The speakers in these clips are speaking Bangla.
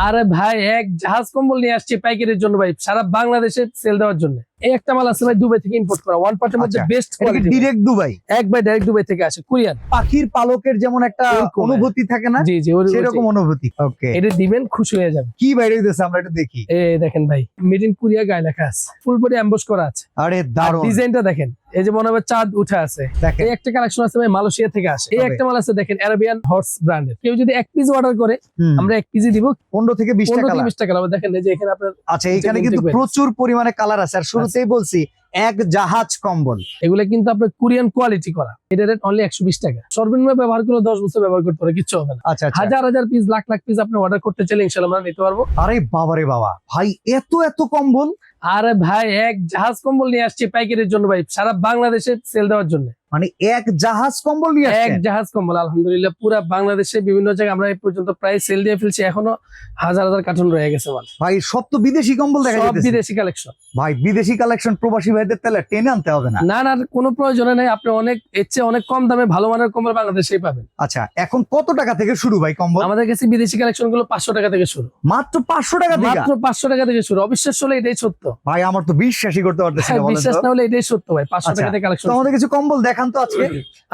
আরে ভাই, এক জাহাজ কম্বল নিয়ে আসছি পাইকারির জন্য ভাই। সারা বাংলাদেশে সেল দেওয়ার জন্য। এই একটা মাল আছে ভাই দুবাই থেকে ইম্পোর্ট করা। ওয়ান পার্টের মধ্যে best quality direct Dubai? Direct Dubai থেকে আসে কুরিয়ান পাখির পালকের যেমন একটা অনুভূতি থাকে না জি জি সেরকম অনুভূতি। ওকে এটা দিবেন খুশি হয়ে যাবে। কি বাইরে দিতেছে আমরা একটু দেখি। এই দেখেন ভাই মেড ইন কুরিয়া গায়ে লেখা আছে। ফুল বডি করা আছে। আরে দারুণ। ডিজাইনটা দেখেন এই যে মনে হবে চাঁদ উঠে আছে। দেখেন। এই একটা কালেকশন আছে ভাই মালয়েশিয়া থেকে আসে। এই একটা মাল আছে দেখেন অ্যারাবিয়ান হর্স ব্র্যান্ডের কেউ যদি এক পিস অর্ডার করে আমরা এক পিসই দিব। পনেরো থেকে বিশটা পনেরো থেকে কালার বিশ টাকা দেখেন এই যে এখানে আপনার আচ্ছা এখানে কিন্তু প্রচুর পরিমাণে কালার আছে। আর শুরুতেই বলছি এক জাহাজ কম্বল। এগুলো কিন্তু আপনার কোরিয়ান কোয়ালিটি করা। এটা রেট অনলি একশো বিশ টাকা। সর্বনিম্ন ব্যবহার করলে দশ বছর ব্যবহার করতে পারে কিচ্ছু হবে না। আচ্ছা আচ্ছা। হাজার হাজার পিস লাখ লাখ পিস আপনি অর্ডার করতে চাইলে ইনশাল্লাহ আমরা নিতে পারব। আরে বাবারে বাবা ভাই এত এত কম্বল? আরে ভাই এক জাহাজ কম্বল নিয়ে আসছি পাইকারির জন্য ভাই সারা বাংলাদেশে সেল দেওয়ার জন্য। মানে এক জাহাজ কম্বল নিয়ে এক জাহাজ কম্বল আলহামদুলিল্লাহ পুরা বাংলাদেশে বিভিন্ন জায়গায় আমরা এই পর্যন্ত প্রায় সেল দিয়ে ফেলছি এখনও হাজার হাজার কার্টুন রয়ে গেছে মাল। ভাই সব তো বিদেশি কম্বল দেখা সব বিদেশি কালেকশন ভাই বিদেশি কালেকশন প্রবাসী ভাইদের তাহলে টেনে আনতে হবে না। না না কোনো প্রয়োজনে নেই আপনি অনেক এর চেয়ে অনেক কম দামে ভালো মানের কম্বল বাংলাদেশেই পাবেন। আচ্ছা এখন কত টাকা থেকে শুরু ভাই কম্বল? আমাদের কাছে বিদেশি কালেকশনগুলো পাঁচশো টাকা থেকে শুরু। মাত্র পাঁচশো টাকা থেকে? মাত্র পাঁচশো টাকা থেকে শুরু। অবিশ্বাস হলে এটাই সত্য। ভাই আমার তো বিশ্বাসই করতে পারতেছি না হ্যাঁ, বিশ্বাস না হলে এটাই সত্য ভাই পাঁচশো আচ্ছা, টাকা থেকে কালেকশন আমাদের কিছু কম্বল দেখান তো আজকে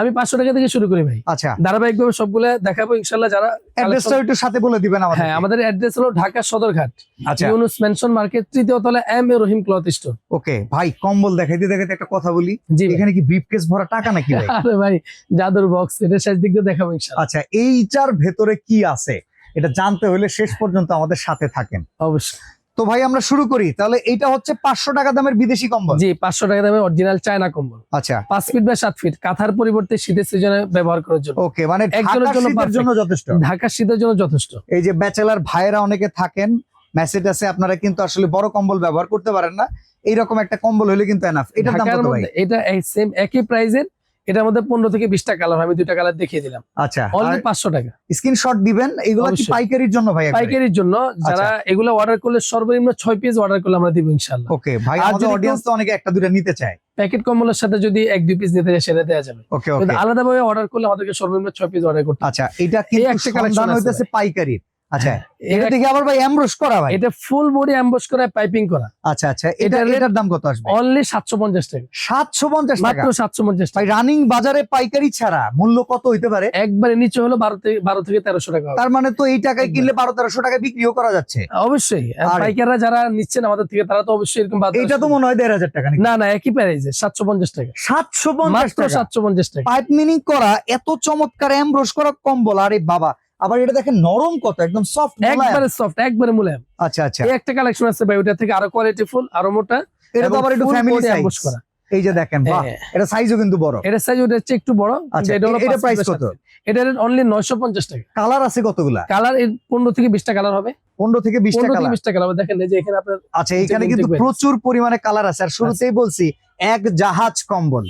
আমি পাঁচশো টাকা থেকে শুরু করি ভাই। আচ্ছা। ধারাবাহিক ভাবে সবগুলো দেখাবো ইনশাল্লাহ যারা অ্যাড্রেসটা একটু সাথে বলে দিবেন আমাদের হ্যাঁ আমাদের অ্যাড্রেস হলো ঢাকা সদরঘাট আচ্ছা। ইউনুস মেনশন মার্কেট তৃতীয় তলা M A Rahim cloth store. Okay ভাই কম্বল দেখাই দেখাইতে দেখাইতে একটা কথা বলি। এখানে কি ব্রিফকেস ভরা টাকা নাকি ভাই? আরে ভাই জাদুর বক্স এটা শেষ দিক দিয়ে দেখাবো ইনশাল্লাহ। আচ্ছা এইটার ভেতরে কি আছে? এটা জানতে হলে শেষ পর্যন্ত আমাদের সাথে থাকেন। অবশ্যই। তো ভাই আমরা শুরু করি। তাহলে এইটা হচ্ছে পাঁচশো টাকা দামের বিদেশি কম্বল। জি পাঁচশো টাকা দামে অরিজিনাল চায়না কম্বল। আচ্ছা। পাঁচ ফিট বা সাত ফিট কাঁথার পরিবর্তে শীতের সিজনে ব্যবহার করার জন্য। ওকে মানে একজনের ঢাকার জন্য জন্য যথেষ্ট। ঢাকার শীতের জন্য যথেষ্ট। এই যে ব্যাচেলার ভাইয়েরা অনেকে থাকেন মেসেজ আছে আপনারা কিন্তু আসলে বড় কম্বল ব্যবহার করতে পারেন না। এইরকম একটা কম্বল হলে কিন্তু এনাফ এটার দাম কত ভাই? এটা সেম একই প্রাইজের এটার মধ্যে পনেরো থেকে বিশটা কালার আমি দুইটা কালার দেখিয়ে দিলাম। আচ্ছা অনলি পাঁচশো টাকা। স্ক্রিনশট দিবেন এগুলো কি পাইকারির জন্য ভাই পাইকারির জন্য যারা আচ্ছা। এগুলো অর্ডার করলে সর্বনিম্ন ছয় পিস অর্ডার করলে আমরা দিব ইনশাল্লাহ ওকে ভাই আমাদের অডিয়েন্স তো অনেকে একটা দুটো নিতে চায়। প্যাকেট কম্বলের সাথে যদি এক দুই পিস নিতে চায় সেটা দেওয়া যাবে। ওকে আলাদাভাবে অর্ডার করলে আমাদেরকে সর্বনিম্ন ছয় পিস অর্ডার করতে। আচ্ছা এটা কিন্তু একটা আছে হইতেছে পাইকারির। আচ্ছা এর এটা থেকে আবার ভাই করা ভাই। এটা ফুল বডি করা পাইপিং করা। আচ্ছা আচ্ছা এটা এটার- দাম কত আসবে? অনলি টাকা। টাকা? মাত্র টাকা। রানিং বাজারে পাইকারি ছাড়া মূল্য কত হইতে পারে? একবারে নিচে হলো বারো থেকে বারো থেকে তেরোশো টাকা তার মানে তো এই টাকায় কিনলে টাকায় বিক্রিও করা যাচ্ছে। অবশ্যই। আর পাইকাররা যারা নিচ্ছেন আমাদের থেকে তারা তো অবশ্যই এরকম তো মনে হয় দেড় হাজার টাকা না না একই প্রাইজে সাতশো পঞ্চাশ টাকা। মাত্র টাকা। সাতশো পঞ্চাশ টাকা। পাইপ মিনিং করা এত চমৎকার করা কম্বল আরে বাবা। আবার এটা দেখেন নরম কত একদম সফট একবারে সফট একবারে মুলায়ম। আচ্ছা আচ্ছা। এই একটা কালেকশন আছে ভাই ওটা থেকে আরও কোয়ালিটি ফুল আরও মোটা এটা তো আবার একটু ফ্যামিলি সাইজ করা। এই যে দেখেন বাহ হ্যাঁ, এটা সাইজও কিন্তু বড়। এটা সাইজ ওটা হচ্ছে একটু বড় আচ্ছা, এটা ফিট কত? এটা অনলি নয়শো পঞ্চাশ টাকা। কালার আছে কতগুলা? কালার পনেরো থেকে বিশটা কালার হবে। পনেরো থেকে বিশটা পনেরো থেকে কালার বিশটা কালার দেখেন এই যে এখানে আপনার আচ্ছা এখানে কিন্তু প্রচুর পরিমাণে কালার আছে। আর শুরুতেই বলছি এক জাহাজ কম্বল।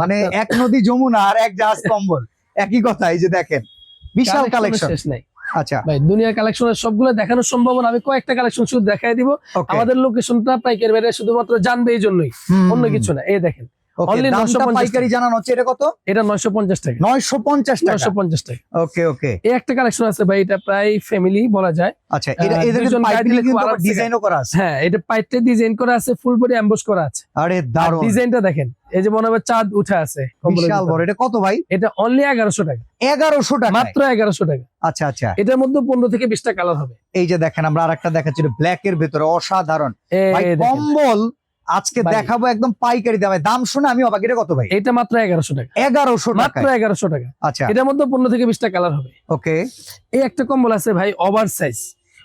মানে আচ্ছা। এক নদী যমুনা আর এক জাহাজ কম্বল। একই কথা এই যে দেখেন। বিশাল কালেকশন। শেষ নাই। আচ্ছা। ভাই দুনিয়ার কালেকশনের সবগুলো দেখানো সম্ভব না। আমি কয়েকটা কালেকশন শুধু দেখাই দিব। আমাদের লোকেশনটা পাইকারি বাইরে শুধুমাত্র জানবে এই জন্যই। অন্য কিছু না। এই দেখেন only দামটা 950 পাইকারি জানানো হচ্ছে। এটা কত? টাকা। টাকা। টাকা। ওকে ওকে এই একটা কালেকশন আছে ভাই এটা প্রায় ফ্যামিলি বলা যায়। আচ্ছা এটা এদের ডিজাইনও করা আছে। হ্যাঁ এটা পাইপটা ডিজাইন করা আছে ফুল বডি অ্যাম্বস করা আছে। আরে দারুণ। ডিজাইনটা দেখেন এই যে মনে হবে চাঁদ উঠে আছে বিশাল বড়। এটা কত ভাই? এটা অনলি এগারোশো টাকা। মাত্র এগারোশো টাকা। আচ্ছা আচ্ছা। এটার মধ্যে পনেরো থেকে বিশটা কালার হবে। এই যে দেখেন আমরা আরেকটা দেখাচ্ছি ব্ল্যাক এর ভেতরে অসাধারণ। ভাই কম্বল আজকে দেখাবো একদম পাইকারি দামে। দাম শুনে আমি অবাক। এটা কত ভাই? এটা মাত্র এগারোশো টাকা। এগারোশো মাত্র এগারোশো টাকা। আচ্ছা। এটার মধ্যে পনেরো থেকে বিশটা কালার হবে। ওকে। এই একটা কম্বল আছে ভাই ওভার সাইজ।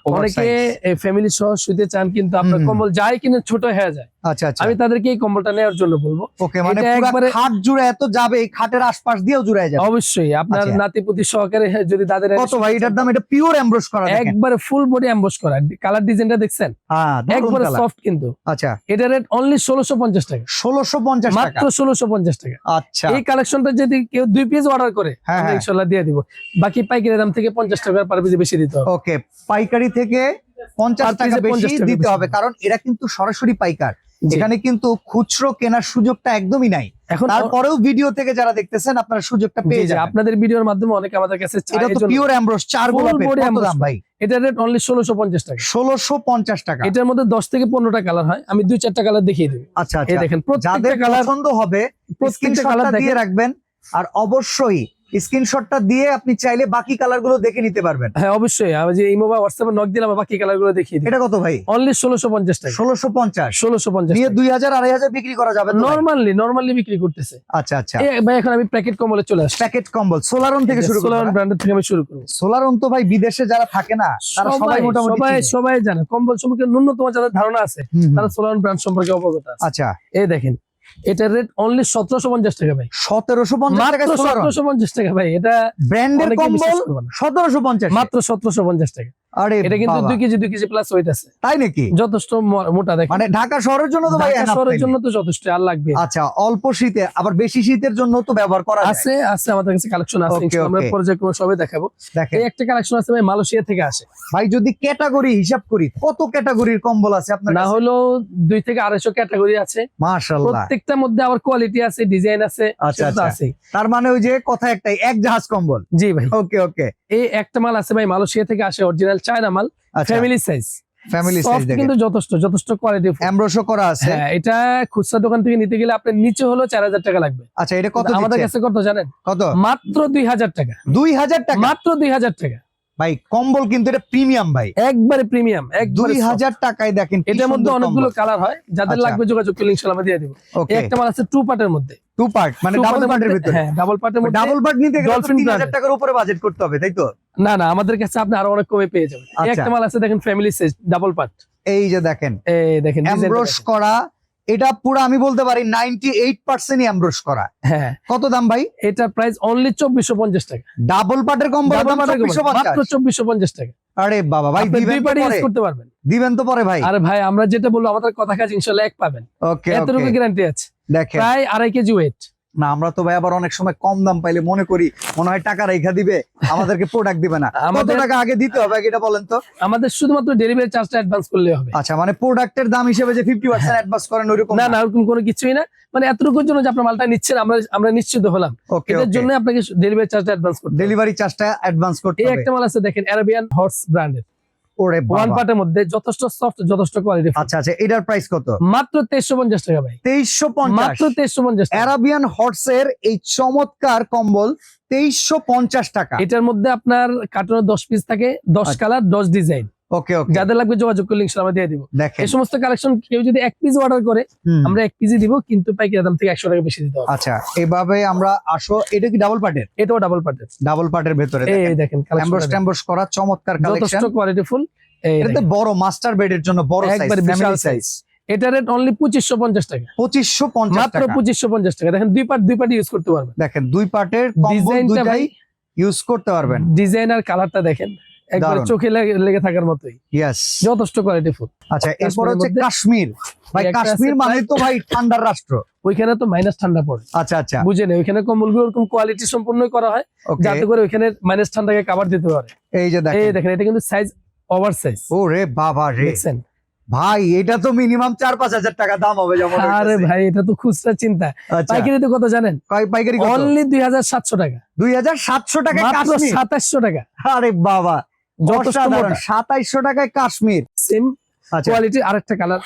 অনেকে ফ্যামিলি সহ শুতে চান কিন্তু আপনার কম্বল যাই কিনে ছোট হয়ে যায়। আচ্ছা আচ্ছা। আমি তাদেরকে এই কম্বলটা নেওয়ার জন্য বলব। ওকে মানে একবারে- খাট জুড়ে এত যাবে এই খাটের আশপাশ দিয়েও জুড়ে যাবে। অবশ্যই আপনার আচ্ছা। নাতিপুতি সহকারে যদি তাদের কত ভাই এটার দাম এটা পিওর এমব্রোস করা একবারে ফুল বডি অ্যাম্বস করা। কালার ডিজাইনটা দেখছেন? হ্যাঁ একবারে সফট কিন্তু। আচ্ছা। এটা রেট অনলি ষোলোশো পঞ্চাশ টাকা। ষোলোশো টাকা। মাত্র ষোলোশো পঞ্চাশ টাকা। আচ্ছা। এই কালেকশনটা যদি কেউ দুই পিস অর্ডার করে হ্যাঁ, আমরা হ্যাঁ। ইনশাল্লাহ দিয়ে দিব। বাকি পাইকারি দাম থেকে পঞ্চাশ টাকা পার পিস বেশি দিতে হবে। ওকে পাইকারি থেকে পঞ্চাশ Per টাকা piece এ 50 বেশি দিতে হবে। কারণ এরা কিন্তু সরাসরি পাইকার। এখানে কিন্তু খুচরো কেনার সুযোগটা একদমই নাই। এখন তারপরেও ভিডিও থেকে যারা দেখতেছেন আপনারা সুযোগটা পেয়ে যাবেন। আপনাদের ভিডিওর মাধ্যমে অনেকে আমাদের কাছে এটা তো পিওর অ্যামব্রোস চার গোলাপের। কত দাম ভাই? এটার রেট অনলি ষোলোশো পঞ্চাশ টাকা। ষোলোশো পঞ্চাশ টাকা। এটার মধ্যে দশ থেকে পনেরোটা কালার হয়। আমি দুই চারটা কালার দেখিয়ে দিই আচ্ছা আচ্ছা এই আচ্ছা। দেখেন প্রত্যেকটা কালার পছন্দ হবে প্রত্যেকটা কালার দিয়ে রাখবেন। আর অবশ্যই স্ক্রিনশটটা দিয়ে আপনি চাইলে বাকি কালারগুলো দেখে নিতে পারবেন। হ্যাঁ অবশ্যই। আমি যে ইমো বা হোয়াটসঅ্যাপে নক দিলাম বাকি কালারগুলো দেখিয়ে দিই এটা কত ভাই? অনলি ষোলোশো পঞ্চাশ টাকা। ষোলোশো পঞ্চাশ। ষোলোশো পঞ্চাশ নিয়ে দুই হাজার আড়াই হাজার বিক্রি করা যাবে নরমালি নর্মালি বিক্রি করতেছে। আচ্ছা আচ্ছা। এ ভাই এখন আমি প্যাকেট কম্বলে চলে আসছি। প্যাকেট কম্বল সোলারন থেকে শুরু সোলার করব ব্র্যান্ডের থেকে আমি শুরু করব। সোলারন তো ভাই বিদেশে যারা থাকে না তারা সবাই মোটামুটি সবাই সবাই জানে। কম্বল সম্পর্কে ন্যূনতম যাদের ধারণা আছে। তারা সোলার ব্র্যান্ড সম্পর্কে অবগত আছে। আচ্ছা। এই দেখেন এটার রেট অনলি সতেরোশো পঞ্চাশ টাকা ভাই। সতেরোশো পঞ্চাশ টাকা সতেরোশো পঞ্চাশ টাকা ভাই এটা ব্র্যান্ডের কম্বল। সতেরোশো পঞ্চাশ মাত্র সতেরোশো পঞ্চাশ টাকা। আরে এটা কিন্তু কেজি দুই কেজি প্লাস ওয়েট আছে। তাই নাকি? যথেষ্ট মোটা দেখেন। মানে ঢাকা শহরের জন্য তো ভাই ঢাকা শহরের জন্য তো যথেষ্ট আর লাগবে। আচ্ছা অল্প শীতে আবার বেশি শীতের জন্য তো ব্যবহার করা যায়। আছে আছে আমাদের কাছে কালেকশন আছে আমরা পর্যায়ক্রমে সবাই দেখাবো। এই একটা কালেকশন আছে ভাই মালয়েশিয়া থেকে আসে। ভাই যদি ক্যাটাগরি হিসাব করি কত ক্যাটাগরির কম্বল আছে আপনার না হলো দুই থেকে আড়াইশো ক্যাটাগরি আছে। মাশাআল্লাহ। প্রত্যেকটার মধ্যে আবার কোয়ালিটি আছে ডিজাইন আছে আচ্ছা, আচ্ছা। তার মানে ওই যে কথা একটাই এক জাহাজ কম্বল। জি ভাই। ওকে ওকে এই একটা মাল আছে ভাই মালয়েশিয়া থেকে আসে অরিজিনাল চায়না মাল ফ্যামিলি সাইজ ফ্যামিলি সাইজ কিন্তু যথেষ্ট যথেষ্ট কোয়ালিটি এমব্রশো করা আছে। হ্যাঁ এটা খুচরা দোকান থেকে নিতে গেলে আপনার নিচে হলো চার হাজার টাকা লাগবে। আচ্ছা এটা কত আমাদের কাছে কত জানেন? কত? মাত্র দুই হাজার টাকা। দুই হাজার টাকা? মাত্র দুই হাজার টাকা। ভাই কম্বল কিন্তু এটা প্রিমিয়াম ভাই। একবারে প্রিমিয়াম এক দুই হাজার টাকায় দেখেন এটার মধ্যে অনেকগুলো কালার হয় যাদের আচ্ছা। লাগবে যোগাযোগ করলে ইনশাআল্লাহ দিয়ে দিব। একটা মাল আছে টু পার্টের মধ্যে। টু পার্ট মানে ডাবল পার্টের ভিতরে। হ্যাঁ ডাবল পার্টের মধ্যে ডাবল পার্ট নিতে গেলে Dolphin তিন হাজার brand-এর। টাকার উপরে বাজেট করতে হবে তাই তো? না না আমাদের কাছে আপনি আরও অনেক কমে পেয়ে যাবেন। আচ্ছা। একটা মাল আছে দেখেন ফ্যামিলি সাইজ ডাবল পার্ট এই যে দেখেন। এই দেখেন এমব্রোশ। করা এটা পুরো আমি বলতে পারি নাইনটি এইট পার্সেন্ট করা। হ্যাঁ। কত দাম ভাই? এটা প্রাইস অনলি চব্বিশশো পঞ্চাশ টাকা। ডাবল পাটের এর চব্বিশশো পঞ্চাশ। টাকা। আরে বাবা ভাই দুই পার্টি ইউজ করতে পারবেন। দিবেন তো পরে ভাই। আরে ভাই আমরা যেটা বলব আমাদের কথা কাজ ইনশাল্লাহ এক পাবেন। ওকে এতটুকু গ্যারান্টি আছে। দেখেন। প্রায় আড়াই কেজি ওয়েট না আমরা তো ভাই আবার অনেক সময় কম দাম পাইলে মনে করি মনে হয় টাকা রেখা দিবে আমাদেরকে প্রোডাক্ট দিবে না। কত টাকা আগে দিতে হবে এটা বলেন তো? আমাদের শুধুমাত্র ডেলিভারি চার্জটা অ্যাডভান্স করলে হবে। আচ্ছা মানে প্রোডাক্টের দাম হিসেবে যে ফিফটি পার্সেন্ট অ্যাডভান্স করেন ওইরকম না না? ওরকম কোনো কিছুই না। মানে এতটুকুর জন্য যে আপনার মালটা নিচ্ছেন আমরা আমরা নিশ্চিত হলাম। এটার জন্য আপনাকে ডেলিভারি চার্জটা অ্যাডভান্স করতে। ডেলিভারি চার্জটা অ্যাডভান্স করতে এই একটা মাল আছে দেখেন অ্যারাবিয়ান হর্স ব্র্যান্ডের ওরে ওয়ান পার্টের মধ্যে যথেষ্ট সফট যথেষ্ট কোয়ালিটি আচ্ছা আচ্ছা এটার প্রাইস কত? মাত্র তেইশশো পঞ্চাশ টাকা ভাই। মাত্র তেইশশো পঞ্চাশ টাকা। অ্যারাবিয়ান হর্সের এই চমৎকার কম্বল তেইশশো পঞ্চাশ টাকা। এটার মধ্যে আপনার কার্টুনের দশ পিস থাকে দশ আচ্ছা। কালার দশ ডিজাইন ওকে ওকে যাদের লাগবে যোগাযোগ করলে ইনশাল্লাহ আমরা দিয়ে দিব। এই সমস্ত কালেকশন কেউ যদি এক পিস অর্ডার করে আমরা এক পিসই দিব কিন্তু পাইকারি দাম থেকে একশো টাকা বেশি দিতে হবে। আচ্ছা এভাবে আমরা আসো এটা কি ডাবল পার্টের এটাও ডাবল পার্টের ডাবল পার্টের ভেতরে এই দেখেন। এমব্রস টেম্বস করা চমৎকার যথেষ্ট কালেকশন কোয়ালিটি ফুল এটাতে বড় মাস্টার বেডের জন্য বড় সাইজ একবারে বিশাল সাইজ এটা রেট অনলি পঁচিশশো পঞ্চাশ টাকা। পঁচিশশো পঞ্চাশ মাত্র পঁচিশশো পঞ্চাশ টাকা। দেখেন দুই পার্ট দুই পার্ট ইউজ করতে পারবেন। দেখেন দুই পার্টের ডিজাইনটা ইউজ করতে পারবেন। ডিজাইন আর কালারটা দেখেন। একবার চোখে লেগে- থাকার মতোই। ইয়েস যথেষ্ট কোয়ালিটি ফুল আচ্ছা এরপর হচ্ছে কাশ্মীর। ভাই কাশ্মীর মানে তো ভাই ঠান্ডার রাষ্ট্র। ওইখানে তো মাইনাস ঠান্ডা পড়ে। আচ্ছা আচ্ছা। বুঝেন ওইখানে কম্বলগুলো ওরকম কোয়ালিটি সম্পূর্ণ করা হয়। যাতে করে ওইখানে মাইনাস ঠান্ডাকে কাভার দিতে পারে। এই যে এই দেখেন দেখেন এটা কিন্তু সাইজ ওভার সাইজ ও রে বাবা রে। ভাই এটা তো মিনিমাম চার পাঁচ হাজার টাকা দাম হবে যেমন আরে ভাই এটা তো খুচরা চিন্তা। আচ্ছা। পাইকারিতে কত জানেন? পাইকারি অনলি দুই হাজার সাতশো টাকা। দুই হাজার সাতশো কাশ্মীর। সাতাশশো টাকা। আরে বাবা। সাতাইশশো টাকায় কাশ্মীর। সেম আচ্ছা। কোয়ালিটির আরেকটা কালার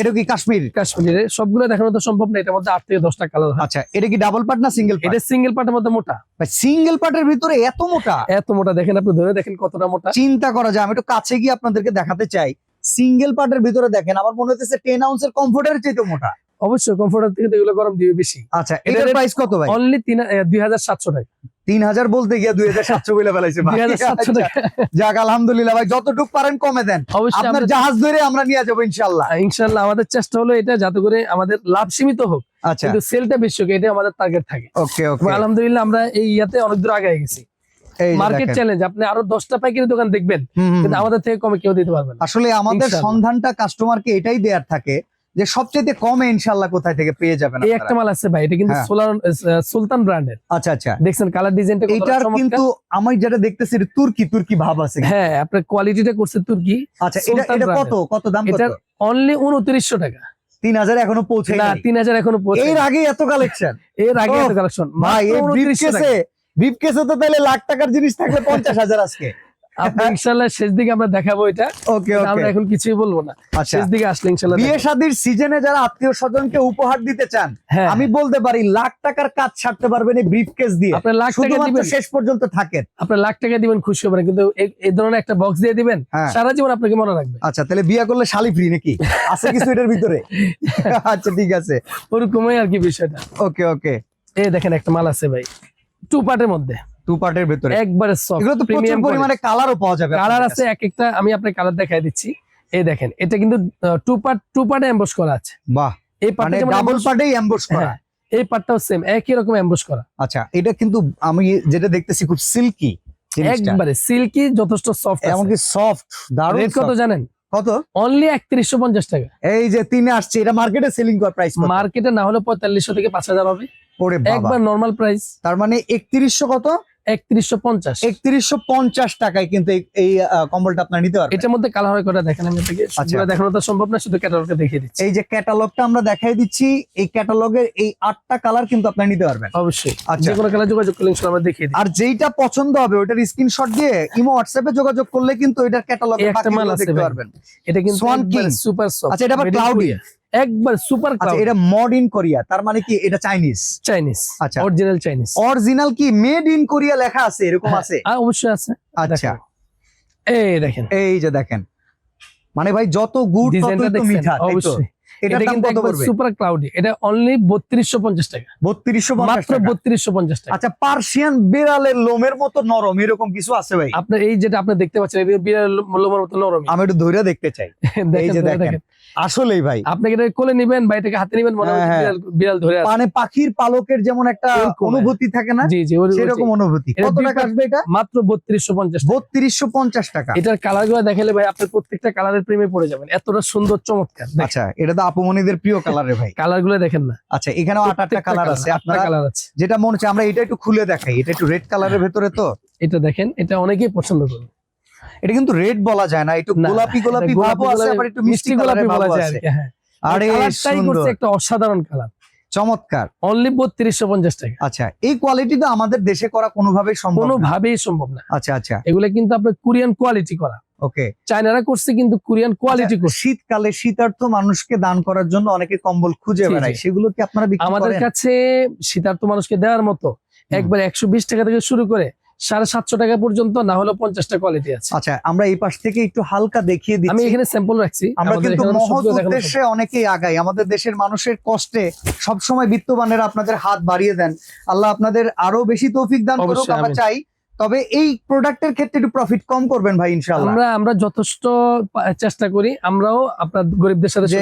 এটা কি কাশ্মীর? কাশ্মীরে। সবগুলো দেখানো তো সম্ভব না এটার মধ্যে আট থেকে দশটা কালার আচ্ছা এটা কি ডাবল পার্ট না সিঙ্গেল এটা সিঙ্গেল পার্টের মধ্যে মোটা। সিঙ্গেল পার্টের ভিতরে এত মোটা? এত মোটা দেখেন আপনি ধরে দেখেন কতটা মোটা। চিন্তা করা যায় আমি একটু কাছে গিয়ে আপনাদেরকে দেখাতে চাই। সিঙ্গেল পার্টের ভিতরে দেখেন আমার মনে হচ্ছে টেন আউন্সের কমফোর্টের চাইতে মোটা। অবশ্যই কমফোর্টার থেকে এগুলো গরম দিবে বেশি। আচ্ছা এটার প্রাইস কত ভাই? অনলি তিন দুই হাজার সাতশো টাকা। তিন হাজার বলতে গিয়ে দুই হাজার সাতশো বলে ফেলাইছে ভাই। দুই হাজার সাতশো আচ্ছা, টাকা। যাক আলহামদুলিল্লাহ ভাই যতটুকু পারেন কমে দেন। আপনার জাহাজ ধরে আমরা নিয়ে যাব ইনশাল্লাহ ইনশাল্লাহ আমাদের চেষ্টা হলো এটা যাতে করে আমাদের লাভ সীমিত হোক আচ্ছা। কিন্তু সেলটা বেশি হোক এটা আমাদের টার্গেট থাকে। ওকে ওকে আলহামদুলিল্লাহ আমরা এই ইয়াতে অনেক দূর আগে গেছি। মার্কেট চ্যালেঞ্জ আপনি আরও দশটা পাইকারি দোকান দেখবেন কিন্তু আমাদের থেকে কমে কেউ দিতে পারবেন আসলে আমাদের সন্ধানটা কাস্টমারকে এটাই দেয়ার থাকে যে সবচেয়ে কমে ইনশাল্লাহ কোথায় থেকে পেয়ে যাবেন এই একটা মাল আছে ভাই এটা কিন্তু হ্যাঁ। সোলার সুলতান ব্র্যান্ডের। আচ্ছা আচ্ছা। দেখছেন কালার ডিজাইনটা এইটার কিন্তু আমি যেটা দেখতেছি এটা তুর্কি তুর্কি ভাব আছে। হ্যাঁ আপনার কোয়ালিটিটা করছে তুর্কি আচ্ছা এটা এটা কত? কত দাম কত? এটার অনলি উনত্রিশশো টাকা। তিন হাজার এখনও পৌঁছে না তিন হাজার এখনও পৌঁছে এর আগে এত কালেকশন এর আগে এত কালেকশন ভাই এই ব্রিফকেসে ব্রিফকেসে তো তাহলে লাখ টাকার জিনিস থাকলে পঞ্চাশ হাজার আজকে। আপনি শেষ দিকে আমরা দেখাবো এটা। ওকে আমরা এখন কিছুই বলব না। আচ্ছা। শেষ দিকে আসলে বিয়ে শাদীর সিজনে যারা আত্মীয় স্বজনকে উপহার দিতে চান হ্যাঁ। আমি বলতে পারি লাখ টাকার কাজ ছাড়তে পারবেন এই ব্রিফকেস দিয়ে। আপনার লাখ টাকা দিবেন। শেষ পর্যন্ত থাকেন। আপনার লাখ টাকা দিবেন খুশি হবেন কিন্তু এই- এই ধরনের একটা বক্স দিয়ে দিবেন হ্যাঁ। সারা জীবন আপনাকে মনে রাখবে। আচ্ছা তাহলে বিয়ে করলে শালি ফ্রি নাকি? আছে কিছু এটার ভিতরে? আচ্ছা ঠিক আছে। ওরকমই আর কি বিষয়টা। ওকে ওকে। এই দেখেন একটা মাল আছে ভাই। টু পার্টের মধ্যে। টু পার্টের ভিতরে। একবারে সফট এগুলো তো প্রচুর পরিমাণে কালারও পাওয়া যাবে কালার আছে এক একটা আমি আপনার কালার দেখাই দিচ্ছি। এই দেখেন এটা কিন্তু টু পার্ট টু পার্টে এমবস করা আছে। বাহ এই মানে ডাবল পার্টেই এমবস করা। হ্যাঁ এই পার্টটাও সেম একই রকম এমবস করা। আচ্ছা এটা কিন্তু আমি যেটা দেখতেছি খুব সিল্কি একবারে সিল্কি যথেষ্ট সফট এমনকি সফট দারুণ রেট কত জানেন? কত? অনলি একত্রিশশো পঞ্চাশ টাকা। এই যে তিনে আসছে এটা মার্কেটে সেলিং কর প্রাইস মার্কেটে না হলে পঁয়তাল্লিশশো থেকে পাঁচ হাজার হবে। ওরে একবার নর্মাল প্রাইস তার মানে একত্রিশশো কত? একত্রিশশো পঞ্চাশ। একত্রিশশো পঞ্চাশ টাকায় কিন্তু এই- কম্বলটা আপনার নিতে পারবেন। এটার মধ্যে কালার হয় কটা দেখেন আমি আপনাকে? আচ্ছা। দেখানো তো সম্ভব না শুধু ক্যাটালগটা দেখিয়ে দিচ্ছি। এই যে ক্যাটালগটা আমরা দেখাই দিচ্ছি এই ক্যাটালগের এই আটটা কালার কিন্তু আপনি নিতে পারবেন। অবশ্যই। আচ্ছা। কোনো কালার যোগাযোগ করলে আমরা দেখিয়ে দিই। আর যেইটা পছন্দ হবে ওটার স্ক্রিনশট দিয়ে ইমো হোয়াটসঅ্যাপে যোগাযোগ করলে কিন্তু এটার ক্যাটালগ দেখতে পারবেন। এটা কিন্তু সুপার সফট আচ্ছা এটা আবার ক্লাউডি একবার সুপার আচ্ছা এটা মড ইন কোরিয়া তার মানে কি এটা চাইনিজ চাইনিজ আচ্ছা। অরিজিনাল চাইনিজ অরিজিনাল কি মেড ইন কোরিয়া লেখা আছে এরকম আছে? অবশ্যই আছে। আচ্ছা। এই দেখেন। এই যে দেখেন। মানে ভাই যত গুড় ডিজাইনটা ততই তো দেখছেন মিঠা অবশ্যই। এটা কিন্তু কত একবার পড়বে? সুপার ক্লাউডি এটা অনলি বত্রিশশো পঞ্চাশ টাকা। বত্রিশশো মাত্র বত্রিশশো পঞ্চাশ টাকা। আচ্ছা পার্সিয়ান বিড়ালের লোমের মতো নরম এরকম কিছু আছে ভাই? আপনার এই যেটা আপনি দেখতে পাচ্ছেন এটা বিড়াল লোমের মতো নরম আমি একটু ধরে দেখতে চাই। এই যে দেখেন। আসলেই ভাই। আপনি এটা কোলে নিবেন বা এটাকে হাতে নিবেন মনে হচ্ছে। বিড়াল বিড়াল ধরে আছে। পাখির পালকের যেমন একটা অনুভূতি থাকে না জি জি সেরকম অনুভূতি। কত টাকা আসবে এটা? মাত্র বত্রিশশো পঞ্চাশ বত্রিশশো পঞ্চাশ টাকা। এটার কালারগুলো দেখালে ভাই আপনার প্রত্যেকটা কালারের প্রেমে পড়ে যাবেন। এতটা সুন্দর চমৎকার। আচ্ছা এটা তো আপুমনিদের প্রিয় কালার রে ভাই। কালারগুলো দেখেন না। আচ্ছা এখানেও আট আটটা কালার আছে। আপনারা কালার আছে। যেটা মনে হচ্ছে আমরা এটা একটু খুলে দেখাই। এটা একটু রেড কালারের ভেতরে তো? এটা দেখেন এটা অনেকেই পছন্দ করে এটা কিন্তু রেড বলা যায় না একটু গোলাপি গোলাপি ভাবও আছে আবার একটু মিষ্টি গোলাপি বলা যায় হ্যাঁ। আরে সুন্দর। একটা অসাধারণ কালার চমৎকার। অনলি বত্রিশশো পঞ্চাশ টাকা। আচ্ছা এই কোয়ালিটি তো আমাদের দেশে করা কোনোভাবেই সম্ভব। কোনোভাবেই সম্ভব না। আচ্ছা আচ্ছা। এগুলো কিন্তু আপনার কোরিয়ান কোয়ালিটি করা। ওকে চায়নারা করছে কিন্তু কোরিয়ান কোয়ালিটি করছে। শীতকালে শীতার্থ মানুষকে দান করার জন্য অনেকে কম্বল খুঁজে। বেড়ায়। সেগুলো কি আপনারা আমাদের কাছে শীতার্থ মানুষকে দেওয়ার মতো একবার একশো বিশ টাকা থেকে শুরু করে সাড়ে সাতশো টাকা পর্যন্ত না হলে পঞ্চাশটা কোয়ালিটি আছে। আচ্ছা আমরা এই পাশ থেকে একটু হালকা দেখিয়ে আমি এখানে স্যাম্পল রাখছি। আমরা আমাদের কিন্তু মহৎ উদ্দেশ্যে অনেকেই আগাই। আমাদের দেশের মানুষের কষ্টে সবসময় বিত্তবানেরা আপনাদের হাত বাড়িয়ে দেন। আল্লাহ আপনাদের আরও বেশি তৌফিক দান করুক আমরা চাই তবে এই প্রোডাক্টের ক্ষেত্রে একটু প্রফিট কম করবেন ভাই ইনশাআল্লাহ। আমরা আমরা যথেষ্ট চেষ্টা করি আমরাও আপনার গরিবদের সাথে যে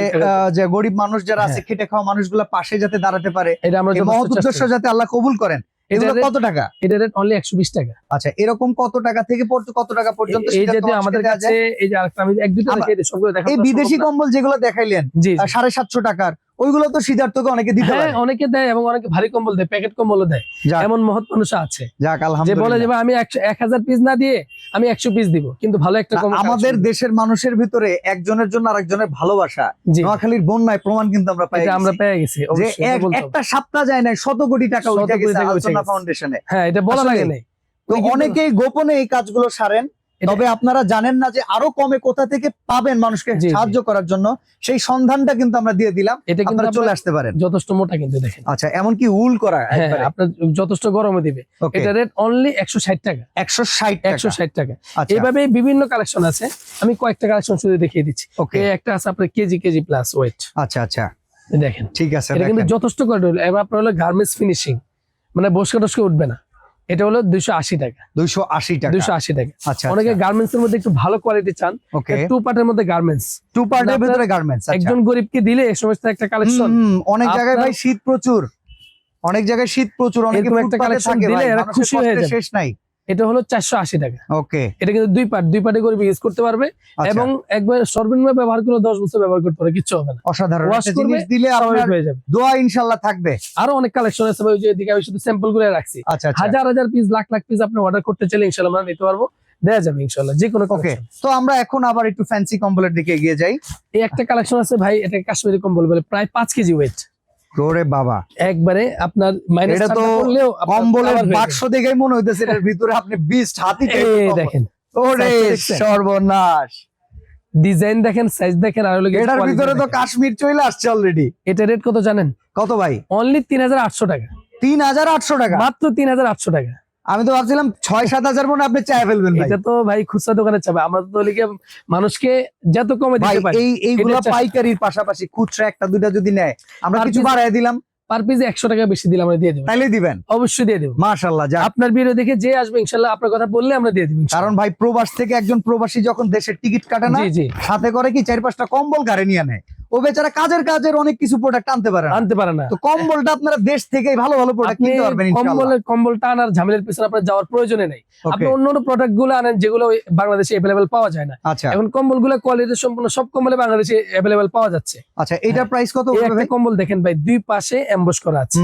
যে গরিব মানুষ যারা আছে হ্যাঁ। খেটে খাওয়া মানুষগুলো পাশে যাতে দাঁড়াতে পারে এটা আমরা মহৎ উদ্দেশ্য যাতে আল্লাহ কবুল করেন। এগুলো কত টাকা? এটা রেট অনলি একশো বিশ টাকা। আচ্ছা এরকম কত টাকা থেকে পড়তে- কত টাকা পর্যন্ত এই যে আমাদের কাছে এই যে আরেকটা আমি এক দুটো আবার- দিই সবগুলো দেখা এই বিদেশি কম্বল যেগুলো দেখাইলেন জি। আহ, সাড়ে সাতশো টাকার ওইগুলো তো শীতার্থকে অনেকে দিতে হ্যাঁ অনেকে দেয় এবং অনেকে ভারী কম্বল দেয় প্যাকেট কম্বলও দেয়। এমন মহৎ মানুষ আছে। যাক যে বলে যে আমি একশো এক হাজার পিস না দিয়ে আমি একশো পিস দিব। কিন্তু ভালো একটা না, কম্বল আমাদের দেশের মানুষের ভিতরে একজনের জন্য আরেকজনের ভালোবাসা নোয়াখালীর বন্যায় প্রমাণ কিন্তু আমরা পাই এটা আমরা পেয়ে গেছি যে। একটা সপ্তাহ যায় নাই শত কোটি টাকা উঠে গেছে আলোচনা ফাউন্ডেশনে হ্যাঁ এটা বলা লাগে নাই। তো অনেকেই গোপনে এই কাজগুলো সারেন তবে আপনারা জানেন না যে আরও কমে কোথা থেকে পাবেন মানুষকে। সাহায্য করার জন্য। সেই সন্ধানটা কিন্তু আমরা দিয়ে দিলাম। এটা কিন্তু আপনারা চলে আসতে পারেন। যথেষ্ট মোটা কিন্তু দেখেন। আচ্ছা এমনকি উল করা হ্যাঁ আপনার যথেষ্ট গরমে দিবে। এটা রেট অনলি একশো ষাট টাকা। একশো ষাট একশো ষাট টাকা। আচ্ছা। এইভাবে বিভিন্ন কালেকশন আছে। আমি কয়েকটা কালেকশন শুধু দেখিয়ে দিচ্ছি। ওকে একটা আছে আপনার কেজি কেজি প্লাস ওয়েট আচ্ছা আচ্ছা। দেখেন। ঠিক আছে এটা কিন্তু যথেষ্ট হলো এবার আপনার হলো গার্মেন্টস ফিনিশিং মানে বসকে টসকে উঠবে না। এটা হলো দুইশো আশি টাকা। দুইশো আশি টাকা। দুইশো আশি টাকা। আচ্ছা অনেকে গার্মেন্টস এর মধ্যে একটু ভালো কোয়ালিটি চান ওকে টু পার্টের মধ্যে গার্মেন্টস টু পার্টের ভিতরে গার্মেন্টস একজন গরিবকে দিলে এই সমস্ত একটা কালেকশন অনেক জায়গায় ভাই শীত প্রচুর। অনেক জায়গায় শীত প্রচুর অনেকে একটা কালেকশন দিলে এরা খুশি হয়ে যাবে। শেষ নাই। এটা হলো চারশো আশি টাকা। ওকে। এটা কিন্তু দুই পার্ট দুই পার্টে গরিব ইউজ করতে পারবে আচ্ছা, এবং একবার সর্বনিম্ন ব্যবহার করলে দশ বছর ব্যবহার করতে পারে কিচ্ছু হবে না। অসাধারণ। জিনিস দিলে হয়ে যাবে। দোয়া ইনশাল্লাহ থাকবে। আরও অনেক কালেকশন আছে ভাই, ওই যে এদিকে আমি শুধু স্যাম্পল করে রাখছি। আচ্ছা আচ্ছা। হাজার হাজার পিস লাখ লাখ পিস আপনি অর্ডার করতে চাইলে ইনশাল্লাহ আমরা নিতে পারব। দেওয়া যাবে ইনশাল্লাহ যে কোনো ওকে। তো আমরা এখন আবার একটু ফ্যান্সি কম্বলের দিকে এগিয়ে যাই। এই একটা কালেকশন আছে ভাই এটা কাশ্মীরি কম্বল বলে প্রায় পাঁচ কেজি ওয়েট ওরে বাবা। একবারে আপনার এটা তো কম্বলের বাক্স দেখেই মনে হইতেছে এটার ভিতরে আপনি বিস্ট হাতি দেখেন ওরে সর্বনাশ। ডিজাইন দেখেন সাইজ দেখেন আর এটার ভিতরে তো কাশ্মীর চলে আসছে অলরেডি এটা রেট কত জানেন? কত ভাই? অনলি তিন হাজার আটশো টাকা। তিন হাজার আটশো টাকা। মাত্র তিন হাজার আটশো টাকা। আমি তো ভাবছিলাম ছয় সাত হাজার মনে আপনি চাই ফেলবেন ভাই। এটা তো ভাই খুচরা দোকানে চাবে আমরা তো লিখে মানুষকে যত কমে দিতে পারি। এই এইগুলো পাইকারির পাশাপাশি খুচরা একটা দুইটা যদি নেয় আমরা কিছু বাড়াই দিলাম। পার পিসে একশো টাকা বেশি দিলে আমরা দিয়ে দেবো। তাইলে দিবেন? অবশ্যই দিয়ে দেবো। মাশাল্লাহ যা আপনার ভিডিও দেখে যে আসবে ইনশাল্লাহ আপনার কথা বললে আমরা দিয়ে দেবো কারণ ভাই প্রবাস থেকে একজন প্রবাসী যখন দেশের টিকিট কাটে না সাথে করে কি চার পাঁচটা কম্বল গাড়ি নিয়ে নেয়? ও বেচারা কাজের কাজের অনেক কিছু প্রোডাক্ট আনতে পারে আনতে পারে না। তো কম্বলটা আপনারা দেশ থেকে ভালো ভালো প্রোডাক্ট কিনতে পারবেন ইনশাআল্লাহ। কম্বলের কম্বলটা আনার ঝামেলার পিছনে আপনার যাওয়ার প্রয়োজনে নেই। আপনি অন্য অন্য প্রোডাক্টগুলো আনেন যেগুলো বাংলাদেশে অ্যাভেলেবেল পাওয়া যায় না। আচ্ছা। এখন কম্বলগুলো কোয়ালিটি সম্পূর্ণ সব কম্বলে বাংলাদেশে অ্যাভেলেবেল পাওয়া যাচ্ছে। আচ্ছা এটা প্রাইস কত একটা কম্বল দেখেন ভাই দুই পাশে এমবস করা আছে।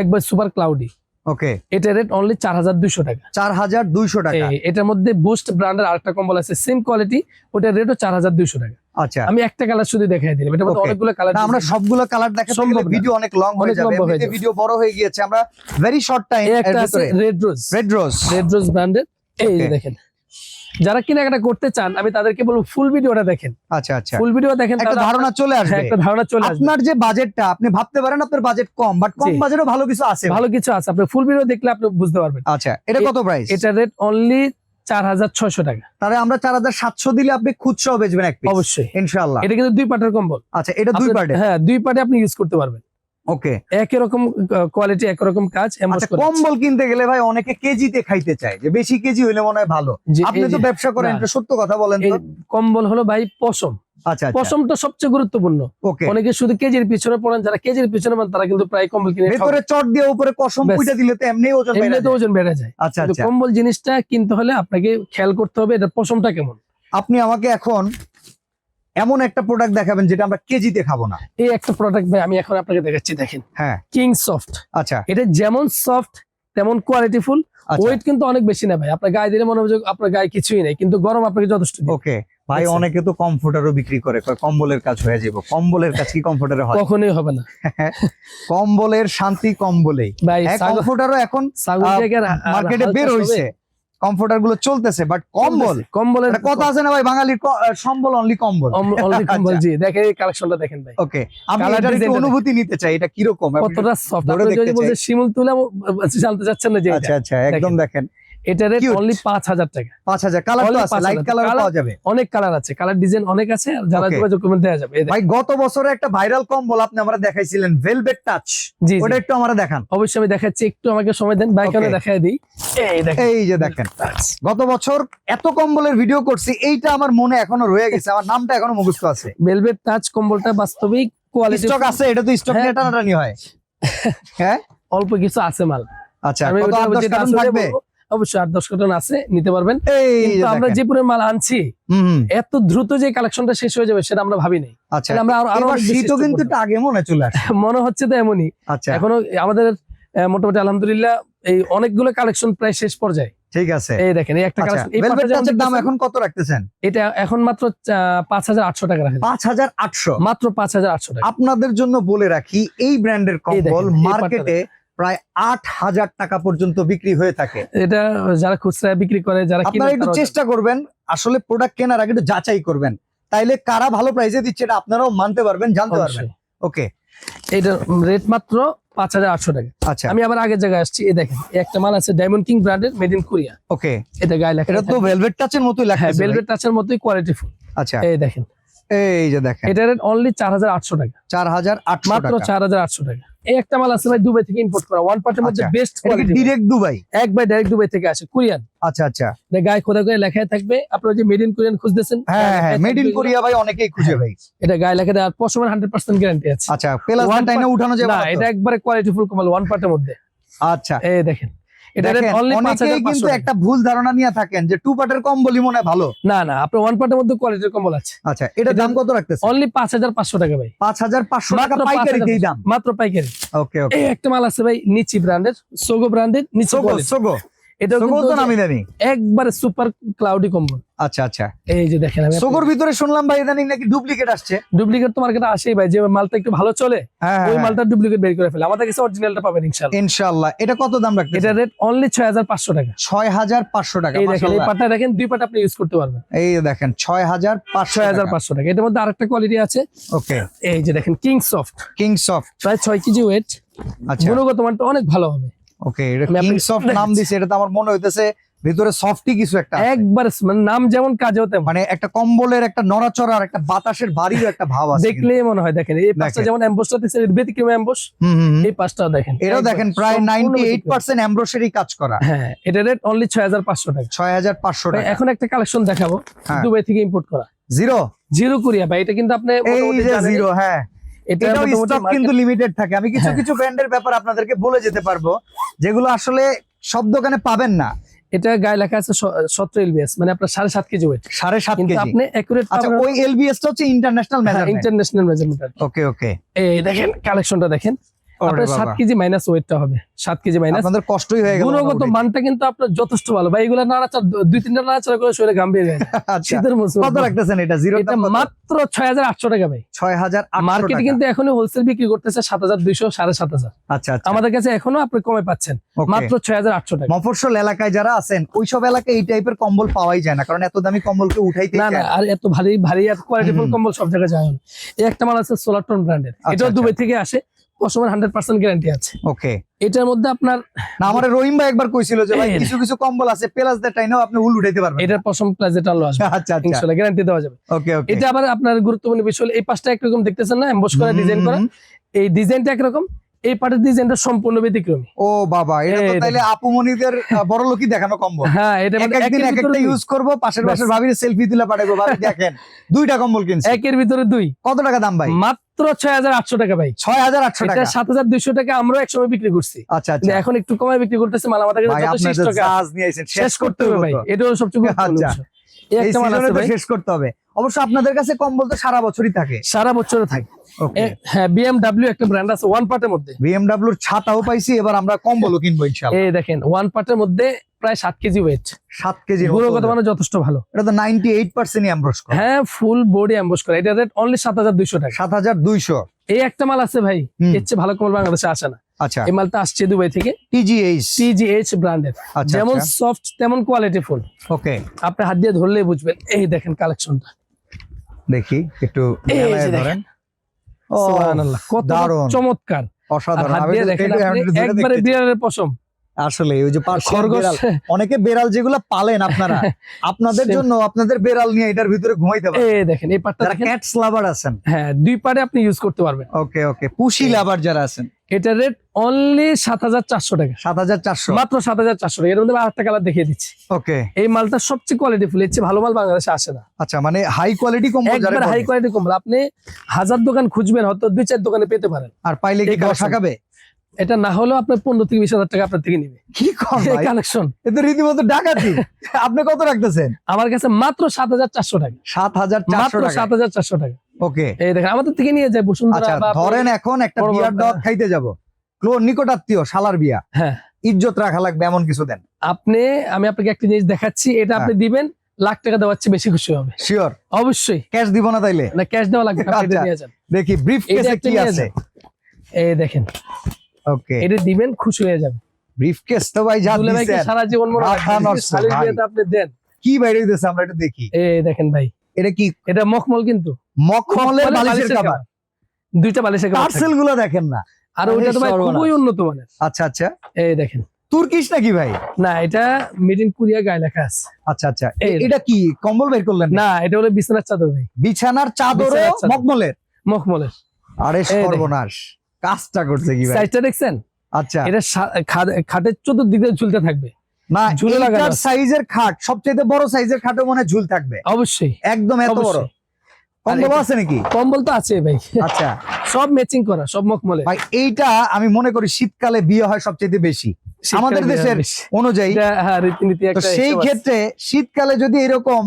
একবার সুপার ক্লাউডি ওকে। এটা রেট অনলি চার হাজার দুইশো টাকা। চার হাজার দুইশো টাকা। এটার মধ্যে বুস্ট ব্র্যান্ডের আরেকটা কম্বল আছে সেম কোয়ালিটি ওটার রেটও চার হাজার দুইশো টাকা। আচ্ছা। আমি একটা কালার শুধু দেখাই দিলাম এটা অনেকগুলো কালার আমরা সবগুলো কালার দেখাতে সম্ভব ভিডিও অনেক লং হয়ে যাবে। এমনিতে ভিডিও বড় হয়ে গিয়েছে। আমরা ভেরি শর্ট টাইম একটা red rose red rose red rose ব্র্যান্ডের এই দেখেন। যারা কেনাকাটা করতে চান আমি তাদেরকে বলব ফুল ভিডিওটা দেখেন। আচ্ছা আচ্ছা। ফুল ভিডিও দেখেন একটা ধারণা চলে আসবে। হ্যাঁ, একটা ধারণা চলে আসবে। আপনার যে বাজেটটা আপনি ভাবতে পারেন আপনার বাজেট কম বাট কম। বাজেটও ভালো কিছু আছে। ভালো কিছু আছে আপনি ফুল ভিডিও দেখলে আপনি বুঝতে পারবেন। আচ্ছা এটা কত প্রাইস এটা রেট অনলি চার হাজার ছয়শো টাকা। তাহলে আমরা চার হাজার সাতশো দিলে আপনি খুচরাও বেচবেন এক অবশ্যই। ইনশাল্লাহ এটা কিন্তু দুই পাটের কম্বল। আচ্ছা এটা দুই পার্টে হ্যাঁ দুই পার্টে আপনি ইউজ করতে পারবেন। ওকে। একই রকম কোয়ালিটি একই রকম কাজ আচ্ছা। কম্বল কিনতে গেলে ভাই অনেকে কেজিতে খাইতে চায়। যে বেশি কেজি হইলে মনে হয় ভালো। আপনি তো ব্যবসা করেন। এটা সত্য কথা বলেন কম্বল হলো ভাই পশম। আচ্ছা আচ্ছা। সবচেয়ে গুরুত্বপূর্ণ। ওকে। অনেকে শুধু কেজির পিছনে পড়েন যারা কেজির পিছনে পড়েন তারা কিন্তু প্রায় কম্বল কিনে ভেতরে চট দিয়ে উপরে কসম পুইটা দিলে তো এমনি ওজন ওজন বেড়ে যায়। আচ্ছা আচ্ছা। কম্বল জিনিসটা কিনতে হলে আপনাকে খেয়াল করতে হবে এটা পশমটা কেমন। আপনি আমাকে এখন এমন একটা প্রোডাক্ট দেখাবেন যেটা আমরা কেজিতে খাব না। এই একটা প্রোডাক্ট ভাই আমি এখন আপনাকে দেখাচ্ছি দেখেন। হ্যাঁ। কিং সফট আচ্ছা। এটা যেমন সফট তেমন কোয়ালিটিফুল আচ্ছা। ওয়েট কিন্তু অনেক বেশি না ভাই। আপনার গায়ে দিলে মনে হবে আপনার গায়ে কিছুই নেই কিন্তু গরম আপনাকে যথেষ্ট। ওকে ভাই অনেকে তো কমফোর্টারও বিক্রি করে। কম্বলের কাজ হয়ে যাব কম্বলের কাজ কি কমফোর্টারে হয়? কখনোই হবে না। কম্বলের শান্তি কম্বলেই। ভাই হ্যাঁ কমফোর্টারও এখন মার্কেটে বের হইছে। কমফোর্টারগুলো চলতেছে বাট কম্বল। কম্বলের একটা কথা আছে না ভাই? বাঙালির সম্বল অনলি কম্বল। অনলি কম্বল আচ্ছা। জি দেখেন এই কালেকশনটা দেখেন ভাই। ওকে আমি এটার একটু অনুভূতি নিতে চাই এটা কি রকম কতটা সফট আপনি যদি বলতে শিমুল তুলে জানতে চাচ্ছেন না যে আচ্ছা আচ্ছা একদম দেখেন। এটা রেট. অনলি পাঁচ হাজার টাকা। পাঁচ হাজার কালার তো আছে লাইট কালার পাওয়া যাবে। অনেক কালার আছে কালার ডিজাইন অনেক আছে আর যারা যোগাযোগ করবেন দেওয়া যাবে। ভাই গত বছরে একটা ভাইরাল কম্বল আপনি আমরা দেখাইছিলেন ভেলভেট টাচ জি। ওটা একটু আমরা দেখান। অবশ্যই আমি দেখাচ্ছি একটু আমাকে সময় দেন বাইকে Okay. দেখাই দিই। এই দেখেন। এই যে দেখেন। গত বছর এত কম্বলের ভিডিও করছি এইটা আমার মনে এখনও রয়ে গেছে আমার নামটা এখনও মুখস্থ আছে। ভেলভেট টাচ কম্বলটা বাস্তবিক কোয়ালিটি স্টক আছে এটা তো স্টক নিয়ে হ্যাঁ। হয়। হ্যাঁ? অল্প কিছু আছে মাল। আচ্ছা কত ওটা আট দশ যেটা কার্টন থাকবে? অবশ্যই আট দশ কার্টন আছে নিতে পারবেন। কিন্তু আমরা যে পরিমাণ মাল আনছি এত দ্রুত যে কালেকশনটা শেষ হয়ে যাবে সেটা আমরা ভাবি নাই। আচ্ছা আমরা আরও আরও এবার অনেক বেশি শীতও কিন্তু আগে মনে চলে আসে। মনে হচ্ছে তো এমনই। আচ্ছা। এখনও আমাদের মোটামুটি আলহামদুলিল্লাহ এই অনেকগুলো কালেকশন প্রায় শেষ পর্যায়ে। ঠিক আছে। এই দেখেন এই একটা আচ্ছা কালেকশন এই ভেলভেট টাচের দাম এখন কত রাখতেছেন? এটা এখন মাত্র পাঁচ হাজার আটশো টাকা রাখা যায়। পাঁচ হাজার আটশো? মাত্র পাঁচ হাজার আটশো টাকা। আপনাদের জন্য বলে রাখি এই ব্র্যান্ডের কম্বল মার্কেটে প্রায় আট হাজার টাকা পর্যন্ত বিক্রি হয়ে থাকে। এটা যারা খুচরা বিক্রি করে যারা আপনারা একটু চেষ্টা করবেন। আসলে প্রোডাক্ট কেনার আগে একটু যাচাই করবেন। তাইলে কারা ভালো প্রাইসে দিচ্ছে এটা আপনারাও মানতে পারবেন জানতে পারবেন। ওকে এটা রেট মাত্র পাঁচ হাজার আটশো টাকা। আচ্ছা। আমি আবার আগের জায়গায় আসছি এই দেখেন একটা মাল আছে ডায়মন্ড কিং ব্র্যান্ডের মেড ইন কোরিয়া ওকে এটা গায়ে লেখা এটা তো। ভেলভেট টাচের মতোই হ্যাঁ লাগছে ভেলভেট টাচের মতোই কোয়ালিটি ফুল আচ্ছা। এই দেখেন। এই যে দেখেন। এটা রেট অনলি চার হাজার আটশো টাকা। চার হাজার আটশো মাত্র চার হাজার আটশো টাকা। এই একটা মাল আছে ভাই দুবাই থেকে ইম্পোর্ট করা। ওয়ান পার্টের মধ্যে। Best quality direct Dubai? একবার ডাইরেক্ট দুবাই থেকে আসে কোরিয়ান। আচ্ছা আচ্ছা। এটা গায়ে খোদা করে লেখা থাকবে। আপনারা যে মেড ইন কোরিয়ান খুঁজতেছেন হ্যাঁ হ্যাঁ মেড ইন কোরিয়া ভাই অনেকেই খুঁজে হ্যাঁ। ভাই এটা গায়ে লেখা দেওয়ার পশমের হান্ড্রেড পার্সেন্ট গ্যারান্টি আছে। আচ্ছা প্লাস টাইনে উঠানো যাবে না না এটা একবারে কোয়ালিটি ফুল কমাল ওয়ান পার্টের মধ্যে। আচ্ছা। এই দেখেন। কিন্তু একটা ভুল ধারণা নিয়ে থাকেন যে টু পার্টের কম্বলই মনে ভালো। না না আপনার ওয়ান পার্টের মধ্যে কোয়ালিটির কম্বল আছে। আচ্ছা এটা- দাম কত রাখতেছে অনলি পাঁচ হাজার পাঁচশো টাকা ভাই। পাঁচ হাজার পাঁচশো টাকা পাইকারি দাম। মাত্র পাইকারি। ওকে ওকে একটা মাল আছে ভাই নিচি ব্র্যান্ডের সোগো ব্র্যান্ডের নিচি সোগো। এটা সোগর নামি দামি একবারে সুপার ক্লাউডি কম্বল আচ্ছা আচ্ছা। এই যে দেখেন আমি সোগর ভিতরে শুনলাম ভাই ইদানিং নাকি ডুপ্লিকেট আসছে। ডুপ্লিকেট তো মার্কেটে আসেই ভাই যে মালটা একটু ভালো চলে হ্যাঁ ওই হ্যাঁ, মালটা ডুপ্লিকেট বের করে ফেলে। আমাদের কাছে অরিজিনালটা পাবেন ইনশাআল্লাহ। ইনশাআল্লাহ। এটা কত দাম রাখতে এটা রেট অনলি ছয় হাজার পাঁচশো টাকা। ছয় হাজার পাঁচশো টাকা এই দেখেন এই। দেখেন দুই পাট আপনি ইউজ করতে পারবেন। এই দেখেন ছয় হাজার পাঁচশো ছয় হাজার পাঁচশো টাকা। এটার মধ্যে আরেকটা কোয়ালিটি আছে। ওকে। এই যে দেখেন কিং সফট কিং সফট প্রায় কেজি ওয়েট আচ্ছা। গুণগত মানটা অনেক ভালো হবে। ওকে এটা নাম দিছে এটা তো আমার মনে হইতেছে ভিতরে কিছু একটা একবার মানে নাম যেমন কাজেও তেমন মানে একটা কম্বলের একটা নড়াচড়ার একটা বাতাসের ভারীর একটা ভাব আছে। দেখলেই মনে হয় দেখেন এই পাঁচটা। যেমন অ্যাম্বোসটা ব্যতিক্রম অ্যাম্বোস হুম, হুম। এই পাঁচটাও দেখেন। এটাও দেখেন প্রায় সম্পূর্ণ নাইনটি এইট পার্সেন্ট এমব্রয়ডারি কাজ করা। হ্যাঁ এটা রেট অনলি ছয় হাজার পাঁচশো টাকা। ছয় হাজার পাঁচশো ভাই, টাকা। এখন একটা কালেকশন দেখাবো। হ্যাঁ। দুবাই থেকে ইম্পোর্ট করা। জিরো জিরো কোরিয়া ভাই এটা কিন্তু আপনি এই জিরো হ্যাঁ। এটাও স্টক কিন্তু লিমিটেড থাকে। আমি কিছু হ্যাঁ। কিছু ব্র্যান্ডের ব্যাপার আপনাদেরকে বলে যেতে পারব যেগুলো আসলে সব দোকানে পাবেন না। এটা গায়ে লেখা আছে সতেরো এলবিএস মানে আপনার সাড়ে সাত কেজি ওয়েট সাড়ে সাত কেজি। আপনি অ্যাকুরেট আচ্ছা ওই এলবিএস টা হচ্ছে international measurement international measurement okay okay এই দেখেন কালেকশনটা দেখেন। আপনার সাত কেজি মাইনাস ওয়েটটা হবে। সাত কেজি মাইনাস আপনাদের কষ্টই হয়ে গেল গুণগত মানটা কিন্তু আপনার যথেষ্ট ভালো। ভাই এগুলো নাড়াচাড়া দুই তিনটা নাড়াচাড়া করে শরীরে ঘাম বেরিয়ে যায়। আচ্ছা। শীতের মৌসুম। কত রাখতেছেন এটা? জিরো এটা মাত্র ছয় হাজার আটশো টাকা ভাই। মার্কেটে কিন্তু এখনও হোলসেল বিক্রি করতেছে আচ্ছা আচ্ছা। আমাদের কাছে এখনও আপনি কমে পাচ্ছেন। মাত্র ছয় হাজার আটশো টাকা। মফস্বল এলাকায় যারা আছেন ওইসব এলাকায় এই টাইপের কম্বল পাওয়াই যায় না। কারণ এত দামি কম্বলকে উঠাইতে না না আর এত ভারী ভারী আর কোয়ালিটিফুল। কম্বল সব জায়গায় যায় না। এই একটা মাল আছে সোলারটন ব্র্যান্ডের আচ্ছা। দুবাই থেকে আসে। পশমের হান্ড্রেড পার্সেন্ট গ্যারান্টি আছে। ওকে এটার মধ্যে আপনার না আমার রহিম ভাই একবার কইছিল যে ভাই কিছু কিছু কম্বল আছে প্লাস দ্যাট টাইনেও আপনি উল উঠাইতে পারবেন। এটার পশম প্লাজেট আলো আসবে। আচ্ছা আচ্ছা। ইনশাআল্লাহ গ্যারান্টি দেওয়া যাবে। ওকে ওকে এটা আবার আপনার গুরুত্বপূর্ণ বিষয় হলো এই পাঁচটা একরকম দেখতেছেন না? এমবস করা ডিজাইন করা। এই ডিজাইনটা একরকম? এই পার্টের ডিজাইনটা সম্পূর্ণ ব্যতিক্রমী। ও বাবা এটা তো তাইলে আপুমনিদের বড় লোকই দেখানো কম্বল। হ্যাঁ এটা মানে একদিন এক একটা ইউজ করব পাশের। পাশের ভাবির সেলফি তুলে পাঠাবো ভাবি দেখেন দুইটা কম্বল কিনছি। একের ভিতরে দুই। কত টাকা দাম ভাই? মাত্র ছয় হাজার আটশো টাকা ভাই। ছয় হাজার আটশো এটা টাকা। সাত হাজার দুইশো টাকা আমরা একসময় বিক্রি করছি। আচ্ছা আচ্ছা। এখন একটু কমায় বিক্রি করতেছে মাল আমাদের কাছে শিষ্ট জাহাজ নিয়ে আইছেন শেষ করতে হবে ভাই এটা হলো সবচেয়ে গুরুত্বপূর্ণ আচ্ছা। এই একটা মাল আছে শেষ করতে হবে। অবশ্য আপনাদের কাছে কম্বল তো সারা বছরই থাকে। সারা বছরে থাকে। হ্যাঁ বিএমডাব্লিউ একটা ব্র্যান্ড আছে ওয়ান পার্টের মধ্যে। ছাতাও পাইছি এবার আমরা কম্বলও কিনবো ইনশাআল্লাহ। এই দেখেন ওয়ান পার্টের মধ্যে প্রায় কেজি ওয়েট কেজি গুণগত মানে যথেষ্ট ভালো। এটা তো হ্যাঁ ফুল বডি করা। এটা রেট অনলি টাকা। এই একটা মাল আছে ভাই হুম। এর চেয়ে ভালো কমল বাংলাদেশে আসে না। আচ্ছা। এই মালটা আসছে দুবাই থেকে। টিজিএইচ টিজিএইচ ব্র্যান্ডের আচ্ছা যেমন আচ্ছা সফট তেমন কোয়ালিটি ফুল ওকে আপনি হাত দিয়ে ধরলেই বুঝবেন। এই দেখেন কালেকশনটা দেখি একটু। ধরেন। কত। চমৎকার অসাধারণ একবারে। বিড়ালের পশম আসলে ওই যে খরগোশ অনেকে বেড়াল যেগুলো পালেন আপনারা আপনাদের জন্য আপনাদের বেড়াল নিয়ে এটার ভিতরে ঘুমাইতে পারেন। এই দেখেন এই যারা দেখেন। ক্যাটস লাভার আছেন। হ্যাঁ দুই পারে আপনি ইউজ করতে পারবেন। ওকে ওকে পুশি লাভার যারা আছেন। এটা রেট অনলি সাত হাজার চারশো টাকা। সাত হাজার চারশো। মাত্র সাত হাজার চারশো টাকা। এর মধ্যে আরেকটা কালার দেখিয়ে দিচ্ছি। ওকে। এই মালটা সবচেয়ে কোয়ালিটি ফুল। এর ভালো মাল বাংলাদেশে আসে না। আচ্ছা মানে হাই কোয়ালিটি কম্বল যারা একবার হাই কোয়ালিটি কম্বল আপনি হাজার দোকান খুঁজবেন হয়তো দুই চার দোকানে পেতে পারেন। আর পাইলে কি। টাকাবে এটা না হলেও আপনার পনেরো থেকে বিশ হাজার টাকা আপনার থেকে নিবে। কি কম ভাই? কালেকশন এ তো রীতিমতো ডাকাতি। আপনি কত রাখতেছেন? আমার কাছে মাত্র সাত হাজার চারশো টাকা। সাত হাজার চারশো মাত্র সাত হাজার চারশো টাকা। ওকে। এই দেখেন আমাদের থেকে নিয়ে যায় বসুন্ধরা আচ্ছা ধরেন এখন একটা বিয়ার দাওয়াত খাইতে যাব। ক্লোর নিকট আত্মীয় শালার বিয়া। হ্যাঁ। ইজ্জত রাখা লাগবে এমন কিছু দেন। আপনি আমি আপনাকে একটা জিনিস দেখাচ্ছি এটা আপনি হ্যাঁ। দিবেন লাখ টাকা দেওয়াচ্ছে বেশি খুশি হবে। শিওর অবশ্যই। ক্যাশ দিব না তাইলে? না ক্যাশ দেওয়া লাগবে আচ্ছা। দেখি ব্রিফ কেসে কি আছে? এই দেখেন। ওকে এটা দিবেন খুশি হয়ে যাবে ব্রিফ কেস তো ভাই যা দিছেন। সারা জীবন মনে রাখবেন। আপনি দেন। কি বাইরে দিতেছে আমরা একটু দেখি। এই দেখেন ভাই এটা কি? এটা মখমল কিন্তু। মখমলের বালিশের cover। দুইটা বালিশের cover পার্সেলগুলো দেখেন না। আর ওইটা তো ভাই খুবই উন্নত মানের। আচ্ছা আচ্ছা। এই দেখেন। তুর্কিশ নাকি ভাই? না এটা মেড ইন কোরিয়া গায়ে লেখা আছে। আচ্ছা আচ্ছা। এটা কি? কম্বল বের করলেন না এটা হলো বিছানার চাদর ভাই। বিছানার চাদর। মখমলের? মখমলের। আরে। সর্বনাশ। কাজটা করছে কি ভাই? সাইজটা দেখছেন? আচ্ছা। এটা খাটের চতুর্দিক দিয়ে ঝুলতে থাকবে। না ঝুলে লাগানো সাইজের খাট সবচেয়ে বড় সাইজের খাটও মনে ঝুল থাকবে। অবশ্যই। একদম এত বড়। কম্বল আছে নাকি? কম্বল তো আছে ভাই। আচ্ছা। সব ম্যাচিং করা সব মখমলে। ভাই এইটা আমি মনে করি শীতকালে বিয়ে হয় সবচেয়ে বেশি। আমাদের দেশের অনুযায়ী। হ্যাঁ রীতিনীতি সেই ক্ষেত্রে শীতকালে যদি এরকম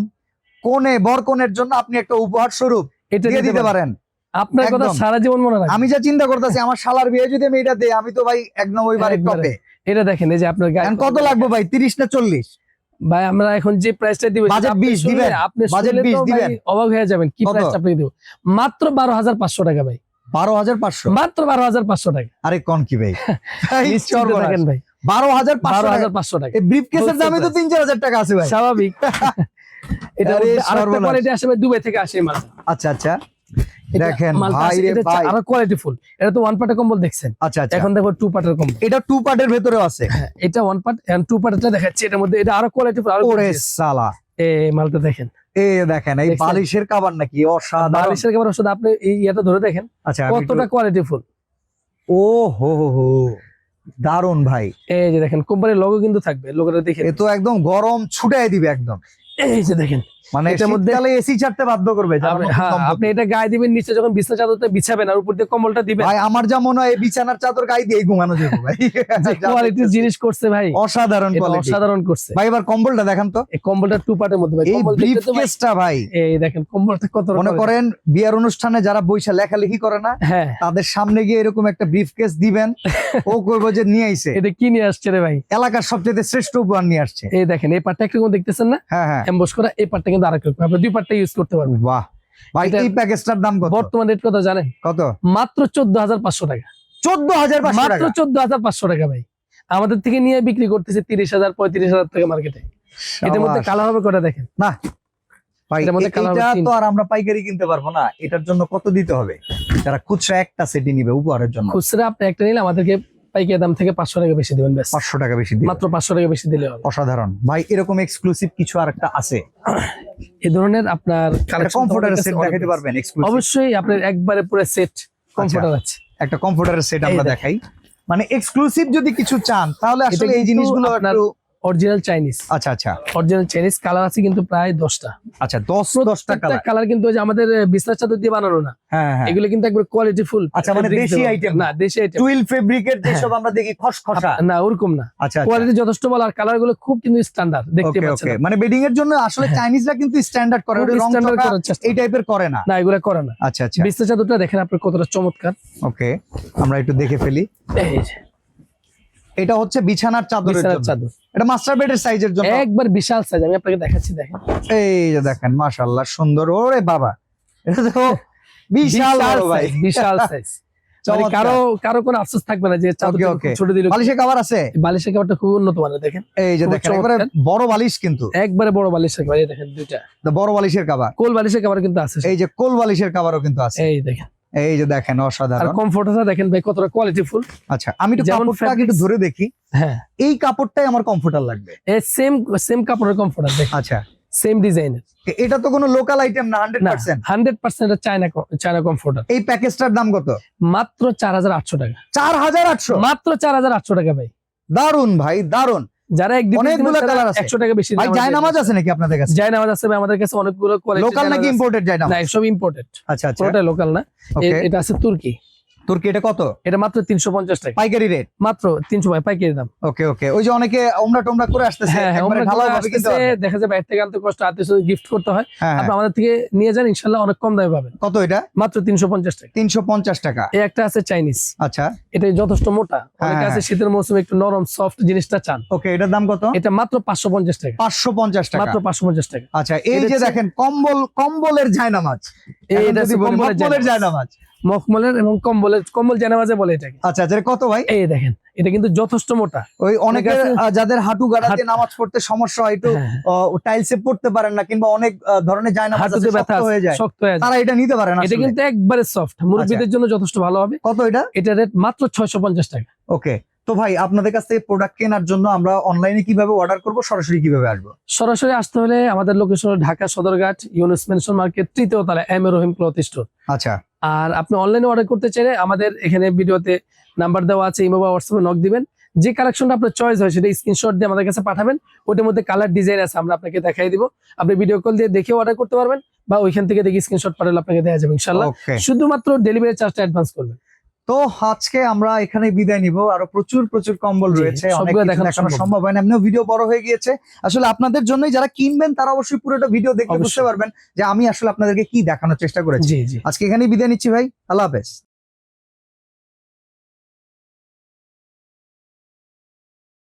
কোনে বর কনের জন্য আপনি একটা উপহার স্বরূপ এটা দিয়ে দিতে পারেন। আপনার কথা সারা জীবন মনে রাখবেন। আমি যা চিন্তা করতেছি আমার শালার বিয়ে যদি আমি এটা দেই আমি তো ভাই এক নম্বর বাড়ির টপে। এটা দেখেন এই যে আপনার গায়ে কত লাগবে ভাই? তিরিশ না চল্লিশ? ভাই আমরা এখন যে প্রাইসটা দিব Budget 20 দিবেন? আপনি শুনলে 20 দিবেন? অবাক হয়ে যাবেন কি কত? প্রাইস আপনাকে দিব। মাত্র বারো হাজার পাঁচশো টাকা ভাই। বারো হাজার পাঁচশো? মাত্র বারো হাজার পাঁচশো টাকা। আরে কন কি ভাই? থাকেন ভাই। বারো হাজার বারো পাঁচশো হাজার পাঁচশো টাকা। এই ব্রিফ কেসের Wholesale দামে তো price। তিন চার হাজার টাকা আছে ভাই। স্বাভাবিক। এটা আরে আরেকটা কোয়ালিটি আসে ভাই দুবাই থেকে আসে মালটা। আচ্ছা আচ্ছা। দেখেন। আরও কোয়ালিটি ফুল। এটা তো ওয়ান পার্টের কম্বল দেখছেন। আচ্ছা আচ্ছা। এখন দেখো টু পার্টের কম্বল এটা টু পার্টের ভেতরেও আছে। হ্যাঁ এটা ওয়ান পার্ট এন্ড টু পার্টটা দেখাচ্ছি এটার মধ্যে এটা আরও কোয়ালিটি ফুল আরও ওরে সালা। এই মালটা দেখেন। এই দেখেন এই বালিশের কাবার নাকি অসাধারণ। বালিশের কেমন ওষুধ আপনি এই ইয়েটা ধরে দেখেন আচ্ছা কতটা কোয়ালিটি ফুল। ও হো হো হো। দারুণ ভাই। এই যে দেখেন কোম্পানির লোগো কিন্তু থাকবে লোগোটা দেখে এ তো একদম গরম ছুটাই দিবে একদম। এই যে দেখেন মানে এটার মধ্যে- শীতকালে এসি ছাড়তে বাধ্য করবে আপনি- হ্যাঁ। আপনি এটা গায়ে দিবেন নিচে যখন বিছনা চাদরটা বিছাবেন আর উপর দিয়ে কম্বলটা দিবেন। ভাই আমার যা মনে হয় এই বিছানার চাদর গায়ে দিয়ে ঘুমানো যাবে ভাই। কোয়ালিটির জিনিস করছে ভাই। অসাধারণ কোয়ালিটি অসাধারণ করছে। ভাই এবার কম্বলটা দেখান তো। এই কম্বলটা টু পার্টের মধ্যে ভাই। এই ব্রিফকেসটা ভাই এই দেখেন কম্বলটা কত মনে করেন বিয়ার অনুষ্ঠানে যারা বইসা লেখালেখি করে না হ্যাঁ। তাদের সামনে গিয়ে এরকম একটা ব্রিফকেস দিবেন। ও করব যে নিয়ে আইছে। এটা কি নিয়ে আসছে রে ভাই? এলাকার সবচেয়ে শ্রেষ্ঠ উপহার নিয়ে আসছে। এই দেখেন এই পার্টটা একরকম দেখতেছেন না? হ্যাঁ হ্যাঁ। এমবস করা এই পার্টটা কিন্তু আরেক রকম। আপনি দুই পার্টটা ইউজ করতে পারবেন। বাহ। ভাই এই প্যাকেজটার দাম কত? বর্তমান রেট কত জানেন? কত? মাত্র চোদ্দ হাজার পাঁচশো টাকা। চোদ্দ হাজার পাঁচশো মাত্র টাকা? চোদ্দ হাজার পাঁচশো টাকা ভাই। আমাদের থেকে নিয়ে বিক্রি করতেছে তিরিশ হাজার পঁয়ত্রিশ হাজার টাকা মার্কেটে এটার মধ্যে কালো হবে কটা দেখেন? না। ভাই এটার মধ্যে এ- এটা তো আর আমরা পাইকারি কিনতে পারব না। এটার জন্য কত দিতে হবে? যারা খুচরা একটা সেটি নিবে উপহারের জন্য। খুচরা আপনি একটা নিলে আমাদেরকে পাইকারি দাম থেকে পাঁচশো টাকা বেশি দিবেন ব্যাস। পাঁচশো টাকা বেশি মাত্র পাঁচশো টাকা বেশি দিলে হবে। অসাধারণ। ভাই এরকম এক্সক্লুসিভ কিছু আর একটা আছে? এই ধরনের আপনার কমফোর্টার সেট দেখাতে পারবেন অবশ্যই আপনার একবারে পুরো সেট কমফোর্টার আছে। একটা কমফোর্টারের সেট আমরা দেখাই। মানে এক্সক্লুসিভ যদি কিছু চান তাহলে আসলে এই জিনিসগুলো একটু অরিজিনাল চাইনিজ আচ্ছা আচ্ছা। অরিজিনাল চাইনিজ কালার আছে কিন্তু প্রায় দশটা। আচ্ছা দশ দশটা কালার কালার কিন্তু আমাদের বিছনার চাদর দিয়ে বানানো না। হ্যাঁ হ্যাঁ। এগুলো কিন্তু একবার কোয়ালিটি ফুল আচ্ছা, মানে দেশি item না দেশি আইটেম টুইল ফেব্রিকের যেসব আমরা দেখি খসখসা। না ওরকম না। আচ্ছা আচ্ছা। কোয়ালিটি যথেষ্ট ভালো আর কালারগুলো খুব কিন্তু স্ট্যান্ডার্ড দেখতে পাচ্ছেন মানে বেডিং এর জন্য আসলে হ্যাঁ। চাইনিজরা কিন্তু স্ট্যান্ডার্ড করে। রং এই টাইপের করে না। না এগুলো করে না। আচ্ছা আচ্ছা। বিছনা চাদরটা দেখেন আপনার কতটা চমৎকার। ওকে আমরা একটু দেখে ফেলি। এই যে, এটা হচ্ছে বিছানার চাদরের চাদর। এটা মাস্টার বেডের সাইজের জন্য। একবার বিশাল সাইজ আমি আপনাকে দেখাচ্ছি দেখেন। এই যে দেখেন মাশাআল্লাহ সুন্দর। ওরে বাবা এটা তো বিশাল ভাই। বিশাল সাইজ কারও কারও কোনো আফসোস থাকবে না যে চাদর Okay, okay. ছোট দিল। বালিশে কভার আছে? বালিশের খুব উন্নত মানের দেখেন। এই যে দেখেন একবারে বড় বালিশ কিন্তু। একবারে বড় বালিশের দেখেন দুইটা। বড় বালিশের কভার কোল বালিশের কাপড় কিন্তু আছে। এই যে কোল বালিশের কভারও কিন্তু আছে। এই দেখেন। এই যে দেখেন অসাধারণ। কমফোর্টটা দেখেন ভাই কতটা কোয়ালিটি ফুল আচ্ছা আমি একটু কাপড়টা একটু ধরে দেখি। হ্যাঁ। এই কাপড়টাই আমার কমফোর্টার লাগবে। এই সেম সেম কাপড়ের কমফোর্টার দেখেন আচ্ছা। সেম ডিজাইনের এটা তো কোনো লোকাল আইটেম না হান্ড্রেড না percent hundred percent China China comforter এই প্যাকেজটার দাম কত? মাত্র চার হাজার আটশো টাকা। চার হাজার আটশো? মাত্র চার হাজার আটশো টাকা ভাই। দারুণ ভাই দারুণ যারা একদিন অনেকগুলো আছে। টাকা বেশি ভাই আছে নাকি আপনাদের কাছে? জায়নামাজ আছে ভাই আমাদের কাছে অনেকগুলো কোয়ালিটি লোকাল নাকি ইম্পোর্টেড যায় না সব ইম্পোর্টেড আচ্ছা আচ্ছা। পুরোটা লোকাল না। এটা আছে তুর্কি। তুর্কি এটা কত? এটা মাত্র তিনশো পঞ্চাশ টাকা। পাইকারি রেট মাত্র তিনশো পাইকারি দাম। ওকে ওকে। ওই যে অনেকে ওমরা টোমরা করে আসতেছে হ্যাঁ হ্যাঁ। দেখা যায় বাইরে থেকে আনতে কষ্ট আত্মীয় গিফট করতে হয়। হ্যাঁ আপনি। আমাদের থেকে নিয়ে যান ইনশাল্লাহ অনেক কম দামে পাবেন। কত এটা? মাত্র তিনশো পঞ্চাশ টাকা। তিনশো পঞ্চাশ টাকা। এই একটা আছে চাইনিজ আচ্ছা। এটা যথেষ্ট মোটা। অনেকে আছে শীতের মৌসুমে একটু নরম সফট জিনিসটা চান। ওকে এটার দাম কত? এটা মাত্র পাঁচশো পঞ্চাশ টাকা। পাঁচশো পঞ্চাশ টাকা। মাত্র পাঁচশো পঞ্চাশ টাকা। আচ্ছা এই যে দেখেন কম্বল কম্বলের জায়নামাজ এই কম্বলের জায়নামাজ। মখমলের এবং কম্বলের কম্বল জানামাজে বলে এটাকে। আচ্ছা আচ্ছা কত ভাই? এই দেখেন এটা কিন্তু যথেষ্ট মোটা। ওই অনেকে যাদের হাঁটু গাড়াতে দিয়ে নামাজ পড়তে সমস্যা হয় একটু হ্যাঁ, টাইলসে পড়তে পারেন না কিংবা অনেক ধরনের ধরনের না হাঁটুতে ব্যথা হয়ে যায়। শক্ত হয়ে যায়। তারা এটা নিতে পারে না এটা কিন্তু একবারে সফট মুরব্বীদের জন্য যথেষ্ট ভালো হবে। কত এটা? এটা রেট মাত্র ছয়শো পঞ্চাশ টাকা। ওকে তো ভাই আপনাদের কাছ থেকে প্রোডাক্ট কেনার জন্য আমরা অনলাইনে কীভাবে অর্ডার করব সরাসরি কীভাবে আসব? সরাসরি আসতে হলে আমাদের location Dhaka Sadarghat Yunus mansion market তৃতীয় তলা M A Rahim cloth store আচ্ছা। আর আপনি অনলাইনে অর্ডার করতে চাইলে আমাদের এখানে ভিডিওতে নাম্বার দেওয়া আছে ইমো বা হোয়াটসঅ্যাপে নক দিবেন। যে কালেকশনটা আপনার চয়েস হয় সেটা স্ক্রিনশট দিয়ে আমাদের কাছে পাঠাবেন। ওটার মধ্যে কালার ডিজাইন আছে আমরা আপনাকে দেখাই দিব। আপনি ভিডিও কল দিয়ে দেখে অর্ডার করতে পারবেন বা ওইখান থেকে দেখে স্ক্রিনশট পাঠালে আপনাকে দেওয়া যাবে ইনশাল্লাহ শুধুমাত্র ডেলিভারি চার্জটা অ্যাডভান্স করবেন। তো আজকে আমরা এখানে বিদায় নিব। আরও প্রচুর প্রচুর কম্বল রয়েছে। অনেক দেখানো সম্ভব। হয় না এমনিও ভিডিও বড় হয়ে গিয়েছে। আসলে আপনাদের জন্যই যারা কিনবেন তারা অবশ্যই পুরোটা ভিডিও দেখে বুঝতে পারবেন যে আমি আসলে আপনাদেরকে কি দেখানোর চেষ্টা করেছি। আজকে এখানেই বিদায় নিচ্ছি ভাই। আল্লাহ হাফেজ।